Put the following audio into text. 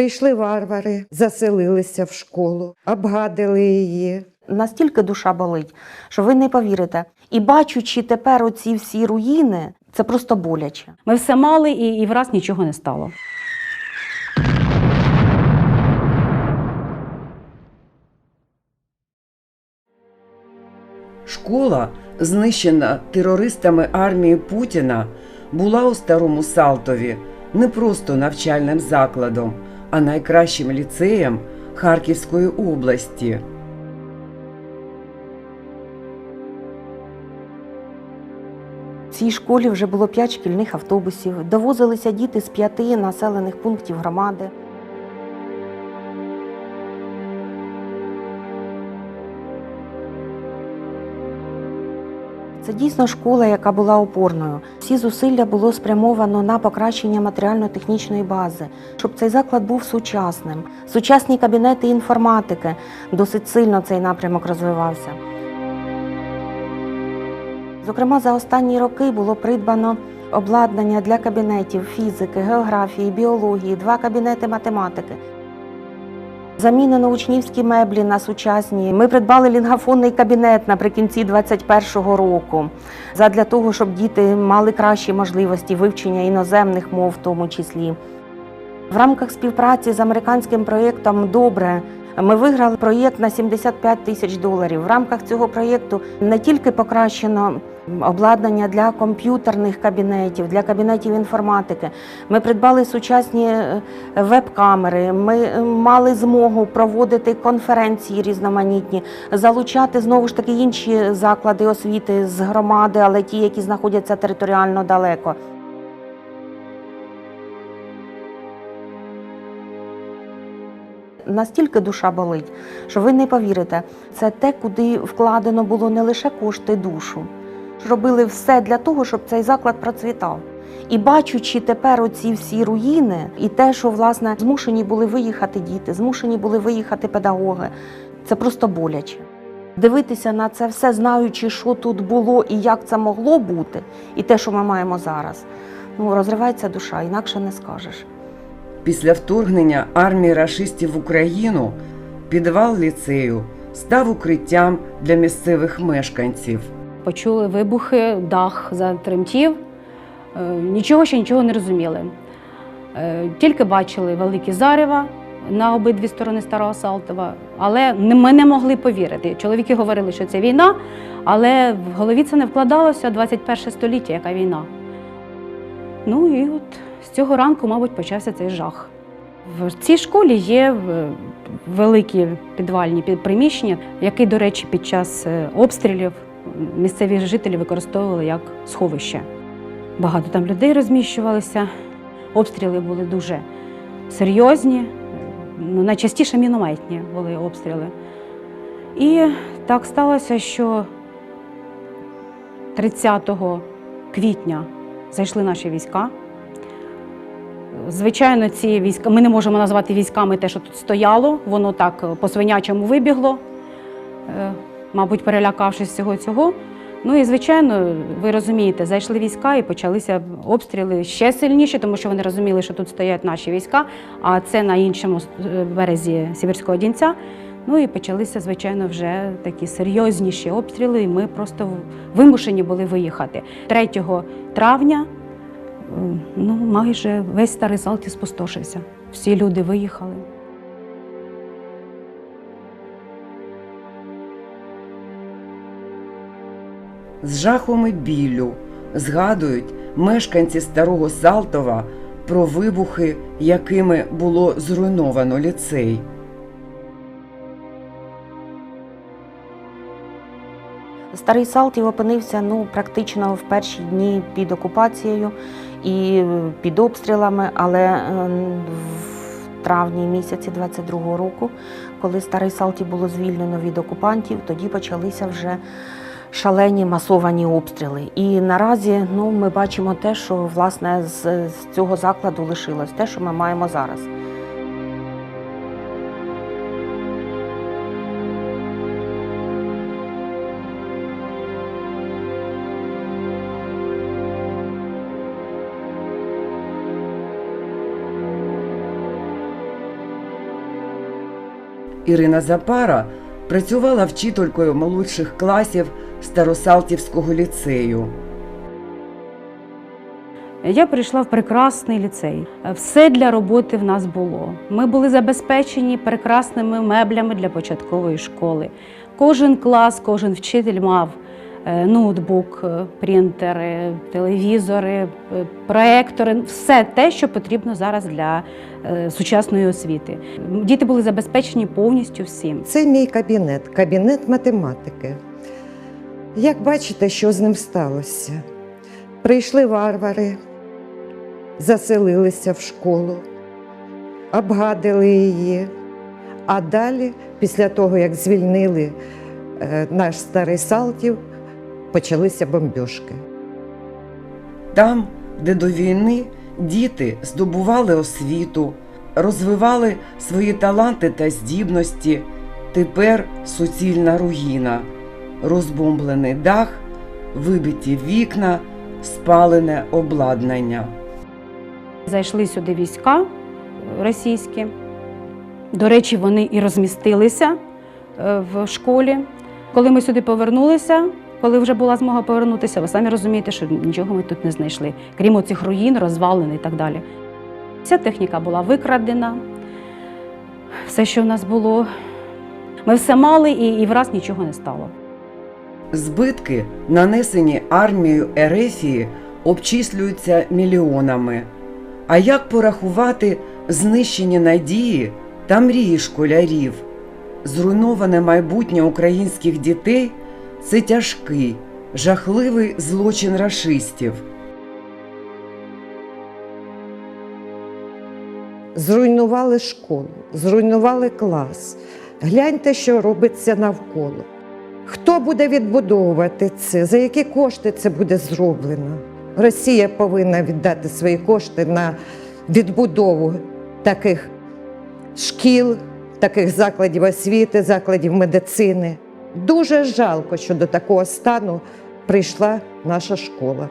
Прийшли варвари, заселилися в школу, обгадили її. Настільки душа болить, що ви не повірите. І бачучи тепер оці всі руїни, це просто боляче. Ми все мали і, і враз нічого не стало. Школа, знищена терористами армії Путіна, була у старому Салтові не просто навчальним закладом, а найкращим ліцеєм Харківської області. В цій школі вже було п'ять шкільних автобусів. Довозилися діти з п'яти населених пунктів громади. Це дійсно школа, яка була опорною. Всі зусилля було спрямовано на покращення матеріально-технічної бази, щоб цей заклад був сучасним. Сучасні кабінети інформатики досить сильно цей напрямок розвивався. Зокрема, за останні роки було придбано обладнання для кабінетів фізики, географії, біології, два кабінети математики. Замінено учнівські меблі на сучасні. Ми придбали лінгафонний кабінет наприкінці 2021 року задля того, щоб діти мали кращі можливості вивчення іноземних мов, в тому числі. В рамках співпраці з американським проєктом Добре ми виграли проєкт на 75 тисяч доларів. В рамках цього проєкту не тільки покращено обладнання для комп'ютерних кабінетів, для кабінетів інформатики. Ми придбали сучасні е, веб-камери. Ми е, мали змогу проводити конференції різноманітні, залучати знову ж таки інші заклади освіти з громади, але ті, які знаходяться територіально далеко. Настільки душа болить, що ви не повірите, це те, куди вкладено було не лише кошти душу. Робили все для того, щоб цей заклад процвітав. І бачучи тепер оці всі руїни, і те, що власне змушені були виїхати діти, змушені були виїхати педагоги, це просто боляче. Дивитися на це все, знаючи, що тут було і як це могло бути, і те, що ми маємо зараз, ну розривається душа, інакше не скажеш. Після вторгнення армії рашистів в Україну підвал ліцею став укриттям для місцевих мешканців. Почули вибухи, дах затремтів. Е, Нічого ще нічого не розуміли. Е, Тільки бачили великі зарева на обидві сторони Старого Салтова, але ми не могли повірити. Чоловіки говорили, що це війна, але в голові це не вкладалося 21 століття, яка війна. Ну і от з цього ранку, мабуть, почався цей жах. В цій школі є великі підвальні приміщення, які, до речі, під час е, обстрілів місцеві жителі використовували як сховище. Багато там людей розміщувалися. Обстріли були дуже серйозні, ну, найчастіше мінометні були обстріли. І так сталося, що 30 квітня зайшли наші війська. Звичайно, ці війська ми не можемо назвати військами те, що тут стояло, воно так е, по свинячому вибігло, е, мабуть, перелякавшись всього цього. Ну і звичайно, ви розумієте, зайшли війська і почалися обстріли ще сильніші, тому що вони розуміли, що тут стоять наші війська, а це на іншому е, березі Сіверського Дінця. Ну і почалися, звичайно, вже такі серйозніші обстріли, і ми просто вимушені були виїхати. 3 травня ну, майже весь старий Салті спустошився. Всі люди виїхали. З жахом і біллю згадують мешканці старого Салтова про вибухи, якими було зруйновано ліцей. Старий Салтів опинився ну, практично в перші дні під окупацією і е, під обстрілами, але е, в травні місяці 22-го року, коли старий Салтів було звільнено від окупантів, тоді почалися вже шалені масовані обстріли. І наразі ну, ми бачимо те, що власне з, з цього закладу лишилось, те, що ми маємо зараз. Ірина Запара працювала вчителькою молодших класів Старосалтівського ліцею. Я прийшла в прекрасний ліцей. Все для роботи в нас було. Ми були забезпечені прекрасними меблями для початкової школи. Кожен клас, кожен вчитель мав ноутбук, е, принтери, телевізори, е, проектори все те, що потрібно зараз для е, сучасної освіти. Діти були забезпечені повністю всім. Це мій кабінет, кабінет математики. Як бачите, що з ним сталося? Прийшли варвари, заселилися в школу, обгадили її. А далі, після того, як звільнили е, наш старий Салтів, почалися бомбьошки. Там, де до війни діти здобували освіту, розвивали свої таланти та здібності, тепер суцільна руїна, розбомблений дах, вибиті вікна, спалене обладнання. Зайшли сюди війська е, російські. До речі, вони і розмістилися е, в школі. Коли ми сюди повернулися, коли вже була змога повернутися, ви самі розумієте, що нічого ми тут не знайшли, крім оцих руїн, розвалин і так далі. Вся техніка була викрадена, все, що в нас було. Ми все мали і, і враз нічого не стало. Збитки, нанесені армією Ерефії, обчислюються мільйонами. А як порахувати знищені надії та мрії школярів? Зруйноване майбутнє українських дітей це тяжкий, жахливий злочин рашистів. Зруйнували школу, зруйнували клас. Гляньте, що робиться навколо. Хто буде відбудовувати це? За які кошти це буде зроблено? Росія повинна віддати свої кошти на відбудову таких шкіл, таких закладів освіти, закладів медицини. Дуже жалко, що до такого стану прийшла наша школа.